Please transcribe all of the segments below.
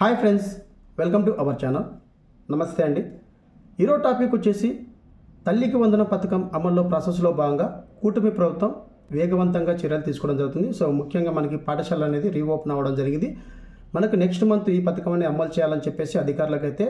Hi friends welcome to our channel. నమస్తే అండి. ఈరోజు టాపిక్ వచ్చేసి తల్లికి వందన పథకం అమల్లో ప్రాసెస్లో భాగంగా కూటమి ప్రభుత్వం వేగవంతంగా చర్యలు తీసుకోవడం జరుగుతుంది. సో ముఖ్యంగా మనకి పాఠశాల అనేది రీఓపెన్ అవ్వడం జరిగింది. మనకు నెక్స్ట్ మంత్ ఈ పథకం అనేది అమలు చేయాలని చెప్పేసి అధికారులకైతే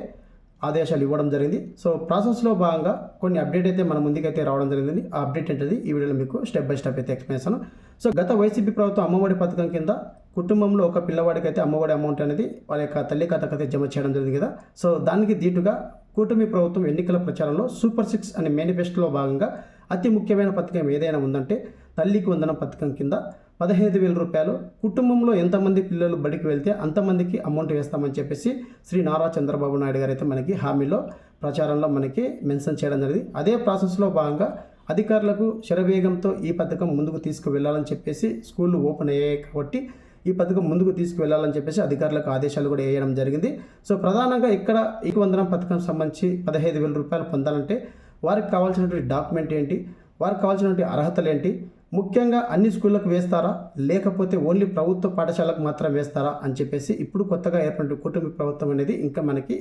ఆదేశాలు ఇవ్వడం జరిగింది. సో ప్రాసెస్లో భాగంగా కొన్ని అప్డేట్ అయితే మన ముందుకైతే రావడం జరిగింది. ఆ అప్డేట్ ఏంటది? ఈ వీడియోలో మీకు స్టెప్ బై స్టెప్ అయితే ఎక్స్ప్లెయిన్ సో గత వైసీపీ ప్రభుత్వం అమ్మఒడి పథకం కింద కుటుంబంలో ఒక పిల్లవాడికైతే అమ్మఒడి అమౌంట్ అనేది వాళ్ళ యొక్క తల్లి ఖాతాకైతే జమ చేయడం జరిగింది కదా. సో దానికి దీటుగా కూటమి ప్రభుత్వం ఎన్నికల ప్రచారంలో సూపర్ సిక్స్ అనే మేనిఫెస్టోలో భాగంగా అతి ముఖ్యమైన పథకం ఏదైనా ఉందంటే తల్లికి వందన పథకం కింద పదహైదు వేల రూపాయలు కుటుంబంలో ఎంతమంది పిల్లలు బడికి వెళ్తే అంతమందికి అమౌంట్ వేస్తామని చెప్పేసి శ్రీ నారా చంద్రబాబు నాయుడు గారు అయితే మనకి హామీలో ప్రచారంలో మనకి మెన్షన్ చేయడం జరిగింది. అదే ప్రాసెస్లో భాగంగా అధికారులకు శరవేగంతో ఈ పథకం ముందుకు తీసుకువెళ్ళాలని చెప్పేసి స్కూళ్ళు ఓపెన్ అయ్యాయి కాబట్టి ఈ పథకం ముందుకు తీసుకువెళ్ళాలని చెప్పేసి అధికారులకు ఆదేశాలు కూడా వేయడం జరిగింది. సో ప్రధానంగా ఇక్కడ ఈ వందనం పథకం సంబంధించి పదహైదు వేల రూపాయలు పొందాలంటే వారికి కావాల్సినటువంటి డాక్యుమెంట్ ఏంటి? వారికి కావాల్సినటువంటి అర్హతలు ఏంటి? ముఖ్యంగా అన్ని స్కూళ్ళకు వేస్తారా? లేకపోతే ఓన్లీ ప్రభుత్వ పాఠశాలకు మాత్రం వేస్తారా? అని చెప్పేసి ఇప్పుడు కొత్తగా ఏర్పడిన కుటుంబ ప్రభుత్వం అనేది ఇంకా మనకి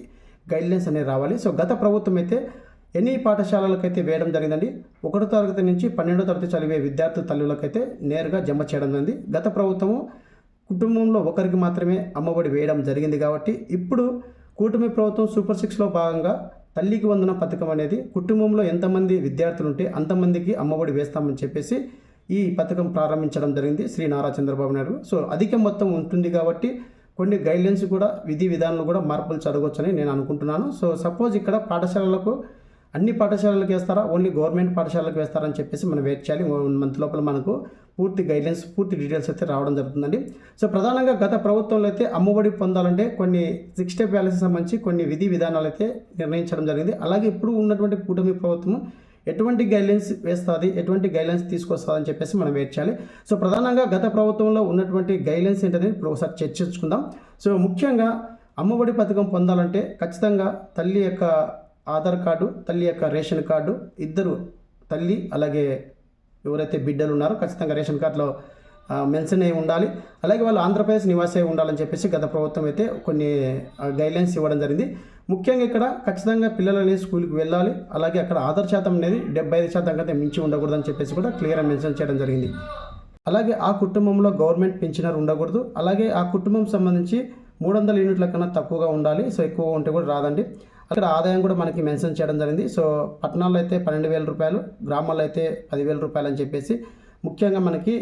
గైడ్లైన్స్ అనేది రావాలి. సో గత ప్రభుత్వం అయితే ఎన్ని పాఠశాలలకైతే వేయడం జరిగిందండి? ఒకటో తరగతి నుంచి పన్నెండో తరగతి చదివే విద్యార్థి తల్లులకైతే నేరుగా జమ చేయడం జరిగింది. గత ప్రభుత్వము కుటుంబంలో ఒకరికి మాత్రమే అమ్మఒడి వేయడం జరిగింది కాబట్టి ఇప్పుడు కూటమి ప్రభుత్వం సూపర్ సిక్స్లో భాగంగా తల్లికి వందన పథకం అనేది కుటుంబంలో ఎంతమంది విద్యార్థులు ఉంటే అంతమందికి అమ్మఒడి వేస్తామని చెప్పేసి ఈ పథకం ప్రారంభించడం జరిగింది శ్రీ నారా చంద్రబాబు నాయుడు సో అధిక మొత్తం ఉంటుంది కాబట్టి కొన్ని గైడ్లైన్స్ కూడా విధి విధానాలు కూడా మార్పులు జరగవచ్చని నేను అనుకుంటున్నాను. సో సపోజ్ ఇక్కడ పాఠశాలలకు అన్ని పాఠశాలలకు వేస్తారా? ఓన్లీ గవర్నమెంట్ పాఠశాలకు వేస్తారని చెప్పేసి మనం వెయిట్ చేయాలి. వన్ మంత్ లోపల మనకు పూర్తి గైడ్లైన్స్ పూర్తి డీటెయిల్స్ అయితే రావడం జరుగుతుందండి. సో ప్రధానంగా గత ప్రభుత్వంలో అయితే అమ్మఒడి పొందాలంటే కొన్ని సిక్స్ స్టెప్ బ్యాలెన్స్ సంబంధించి కొన్ని విధి విధానాలు అయితే నిర్ణయించడం జరిగింది. అలాగే ఇప్పుడు ఉన్నటువంటి కూటమి ప్రభుత్వం ఎటువంటి గైడ్లైన్స్ వేస్తుంది ఎటువంటి గైడ్లైన్స్ తీసుకొస్తుందని చెప్పేసి మనం వెయిట్ చేయాలి. సో ప్రధానంగా గత ప్రభుత్వంలో ఉన్నటువంటి గైడ్లైన్స్ ఏంటనేది ఇప్పుడు ఒకసారి చర్చించుకుందాం సో ముఖ్యంగా అమ్మఒడి పథకం పొందాలంటే ఖచ్చితంగా తల్లి యొక్క ఆధార్ కార్డు తల్లి యొక్క రేషన్ కార్డు ఇద్దరు తల్లి అలాగే ఎవరైతే బిడ్డలు ఉన్నారో ఖచ్చితంగా రేషన్ కార్డులో మెన్షన్ అయి ఉండాలి. అలాగే వాళ్ళు ఆంధ్రప్రదేశ్ నివాసే ఉండాలని చెప్పేసి గత ప్రభుత్వం అయితే కొన్ని గైడ్లైన్స్ ఇవ్వడం జరిగింది. ముఖ్యంగా ఇక్కడ ఖచ్చితంగా పిల్లలు అనేది స్కూల్కి వెళ్ళాలి. అలాగే అక్కడ ఆధార్ శాతం అనేది డెబ్బై ఐదు శాతం కంటే మించి ఉండకూడదని చెప్పేసి కూడా క్లియర్గా మెన్షన్ చేయడం జరిగింది. అలాగే ఆ కుటుంబంలో గవర్నమెంట్ పెన్షనర్ ఉండకూడదు. అలాగే ఆ కుటుంబం సంబంధించి మూడు వందల యూనిట్ల కన్నా తక్కువగా ఉండాలి. సో ఎక్కువ ఉంటే కూడా రాదండి. అక్కడ ఆదాయం కూడా మనకి మెన్షన్ చేయడం జరిగింది. సో పట్టణాల్లో అయితే పన్నెండు వేల రూపాయలు గ్రామాల్లో అయితే పదివేల రూపాయలు అని చెప్పేసి ముఖ్యంగా మనకి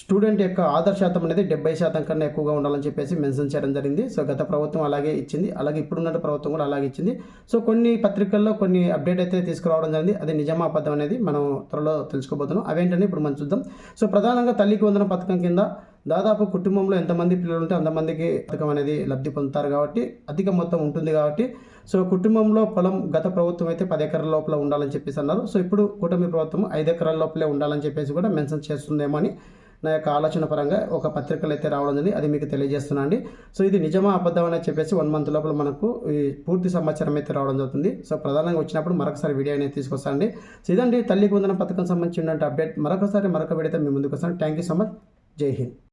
స్టూడెంట్ యొక్క ఆధార్ శాతం అనేది డెబ్బై శాతం కన్నా ఎక్కువగా ఉండాలని చెప్పేసి మెన్షన్ చేయడం జరిగింది. సో గత ప్రభుత్వం అలాగే ఇచ్చింది. అలాగే ఇప్పుడున్న ప్రభుత్వం కూడా అలాగే ఇచ్చింది. సో కొన్ని పత్రికల్లో కొన్ని అప్డేట్ అయితే తీసుకురావడం జరిగింది. అది నిజమా అబద్ధం అనేది మనం త్వరలో తెలుసుకోబోతున్నాం. అవేంటని ఇప్పుడు మనం చూద్దాం. సో ప్రధానంగా తల్లికి వందన పథకం కింద దాదాపు కుటుంబంలో ఎంతమంది పిల్లలు ఉంటే అంతమందికి పథకం అనేది లబ్ధి పొందుతారు కాబట్టి అధిక మొత్తం ఉంటుంది కాబట్టి సో కుటుంబంలో పొలం గత ప్రభుత్వం అయితే పది ఎకరాల లోపల ఉండాలని చెప్పేసి అన్నారు. సో ఇప్పుడు కూటమి ప్రభుత్వం ఐదు ఎకరాల లోపలే ఉండాలని చెప్పేసి కూడా మెన్షన్ చేస్తుందేమో అని నా యొక్క ఆలోచన పరంగా ఒక పత్రికలు అయితే రావడం జరిగింది. అది మీకు తెలియజేస్తున్నా అండి. సో ఇది నిజమా అబద్ధం అని చెప్పేసి వన్ మంత్ లోపల మనకు ఈ పూర్తి సమాచారం అయితే రావడం జరుగుతుంది. సో ప్రధానంగా వచ్చినప్పుడు మరొకసారి వీడియో అనేది తీసుకొస్తానండి సో ఇదండి తల్లికి వందన పథకం సంబంధించిన అప్డేట్. మరొకసారి మరొక వీడియో మీ ముందుకు వస్తాను. థ్యాంక్ యూ సో మచ్ జై హింద్.